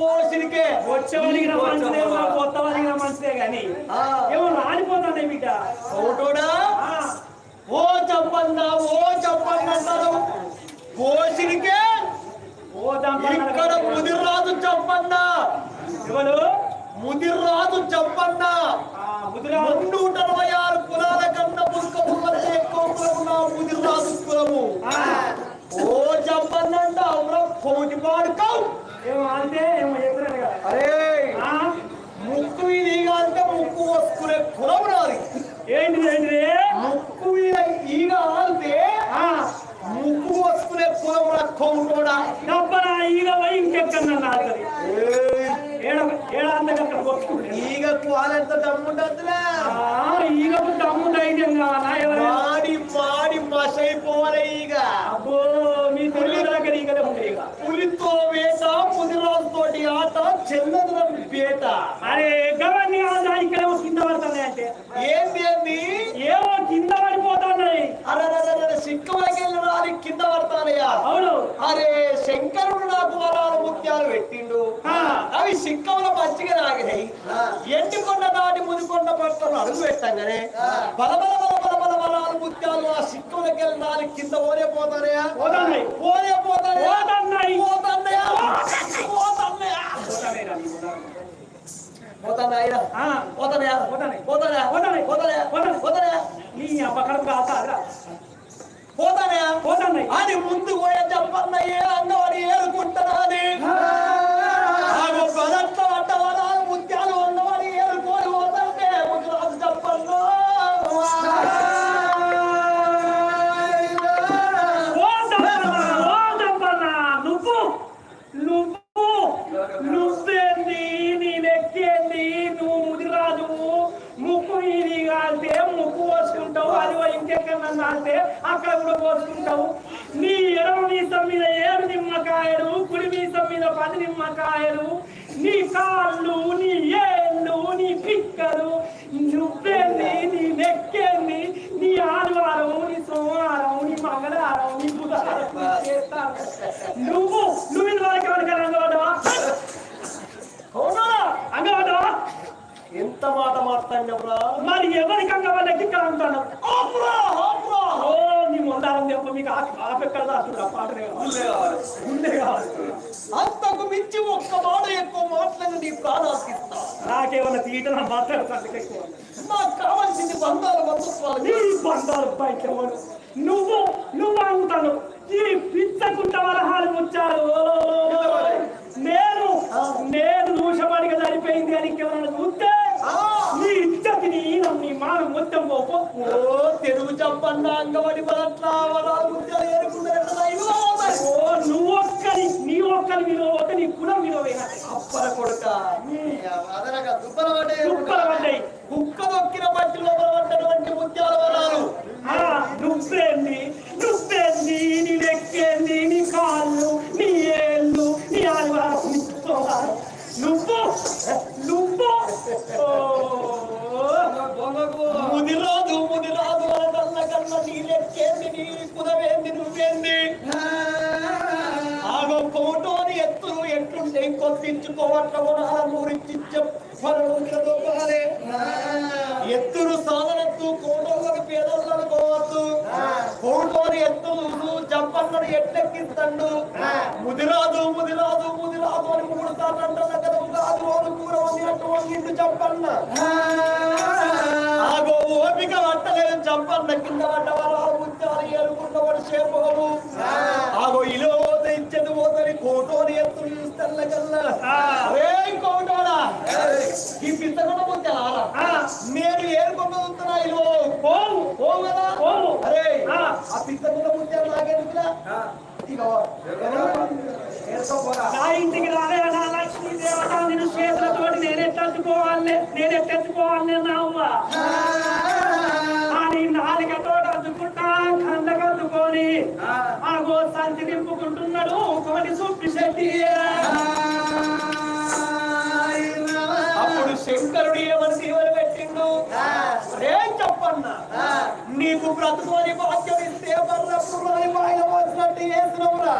పోసిరికే వచ్చేవాడికి నా మంచిదే కొత్త వాడికి నా మంచిదే కానీ. ఏమో రాలిపోతానే బిడ్డ. ఒకటోడా ఓ ఓ చెప్పన్నా అంటారు దాంట్లో ఇక్కడ ముదిరాజు చెప్పన్నా ఎవరు? ముదిరాజు అరవై ఆరు కులాల కన్నా పుస్తకము కంటే ఎక్కువ కులము. ముదిరాజు ఓ ఏమో అంటే కదా అరే! ముక్కు ఈగ అంటే ముక్కు వస్తుకునే కులం రాదు ఏంటిది ఏంటిది? ముక్కు ఈగ ఆడితే ఆ, ముక్కు వస్తుకునే కులం రా కోముటోడా డబ్బనా ఈగ ఇంకెక్కడన్నా ఈగకు వాళ్ళంత దమ్ముండదులే ఈగకు దమ్ము ధైర్యం కావాలా ఎవరైనా మాడి మాడి మసైపోవాలి ఈగ అబ్బో మీ తొలి దగ్గర ఈగలే ఉంటాయి ఇక పులితో వేట ముదిరాజు తోటి ఆట చెల్లదుల వేట అరే గవర్ని ఇక్కడ కింద పడుతున్నాయి అంటే ఏంది ఏంది ఏమో కింద పడిపోతున్నాయి అరే సిక్కులకి వెళ్ళి రాలి కింద పడతానయ్యా అవును అరే శంకరుడు నాకు వరాలు ముత్యాలు పెట్టిండు ఆ. అవి సిక్కముల మంచిగా నాగినాయి ఎండికొండ దాటి ముదికొండ పట్టలు అడుగు పెట్టంగానే బల బల బల బల బల బలాలు ముత్యాలు ఆ సిక్కులకి వెళ్ళి కింద ఓరే పోతానయా. ఓరే పోతానయా. పోతానయా పోతానయా పోతున్నాయి రా, నీకు పోతున్నాయి. పోతానయా ఆ, పోతానయా పోతున్నాయి. పోతానయా పోతున్నాయి. పోతానయా పోతున్నాయి. పోతానయా నీ అబ్బ కడుపు కాస్తారా పోతానయా పోతున్నాయి అని ముందు పోయే చెప్పన్నయ్యే ఇంకెక్కడ కాలితే అక్కడ కూడా పోసుకుంటావు. నీ ఎడమ మీసం మీద ఏడు నిమ్మకాయలు కుడి మీసం మీద పది నిమ్మకాయలు. నీ కాళ్ళు నీ ఏళ్ళు నీ పిక్కలు నువ్వేంది నీ లెక్కేంది నీ ఆదివారం నీ సోమవారం నీ మంగళవారం నీ బుధవారం. నువ్వు నువ్వు ఇంత వరకు ఎవరికి అంగవాడవా అంగవాడవా ఎంత మాట మాట్లాడినప్పుడు మరి ఎవరికి అంగవాళ్ళకి ఇక్కడ అంటాను. ఆపెక్కడ దాచుడు పాటనే కావాలి ముందే కావాలి అంతకు మించి ఒక్క మాట ఎక్కువ మాట్లాడి నీ ప్రాణాలు ఇస్తా నాకేమన్నా తీయటం మాట్లాడుతాను ఎక్కువ. నాకు కావాల్సింది బంధాలు బంధుత్వాలు. నీ బంధాలు బయట? నువ్వు నువ్వు అంటాను ఈ పిచ్చకుంట వరహాలు ముచ్చారు నేను నేను దూషమాడిగా సరిపోయింది అని ఎవరైనా చూస్తే ఆ. నీ ఇచ్చతిని నీ మాన మొత్తం పోపో ఓ తెలుగు చెప్పన్నా అంగవాడి ఏరుకుంటారు ఓ నువ్వు ఒక్కరి నీ ఒక్కరి విలువ ఒక నీ కులం విలువ అప్పల కొడుక. కుక్కలు పడ్డాయి కుక్క దొక్కిన బట్టి లోపల ముని రాదు ముని రాదు కన్న నీ లెక్కేంది నీ కుదవేంది నువ్వేంది? ఆ గొప్ప కోటోని ఎత్తులు ఎట్లుంటే కొట్టించుకోవట్ల కూడా గురించి చెప్పనుంటదో ఎత్తులు సాధనత్తు కోటోళ్ళని పేదోళ్ళు అనుకోవద్దు. కోటోని ఎత్తులు చెప్పన్నడు ఎట్లెక్కిస్తాడు ముదిరాదు ముదిరాదు ముదిరాదు అని మూడు సార్లు అంటున్న కదా కాదు రోజు కూర వండినట్టు వండిండు చెప్పన్నా ఆగో ఓపిక పట్టలేదు చంపన్న కింద పడ్డ వరాలు ముత్యాలు ఏరుకున్నవాడు చేపము ఆగో ఇలో పోతే ఇచ్చేది పోతని కోటోని ఎత్తులు చూస్తాను కల్లా అరే కోటోడా ఈ పిత్తకుండా ముత్యాలా ఆ, నేను ఏరుకుంటున్నా ఇలో పోవు ఓ కదా పోవు అరే ముత్యాలు నా ఇంటికి రాలే నా లక్ష్మీ దేవత నేను చేతులతోటి నేను ఎత్తెత్తుకోవాలి నేను నాలుగతో అద్దుకుంటా కందకద్దుకొని సంచి నింపుకుంటున్నాడు ఒకటి సుప్పి శెట్టి అప్పుడు శంకరుడు ఏమని దీవెన పెట్టిండు? రే చెప్పన్నా? నీకు బ్రతుకోని భాగ్యం ఇస్తే మరణప్పుడు రాని బాయిల వచ్చినట్టు చేసినవురా.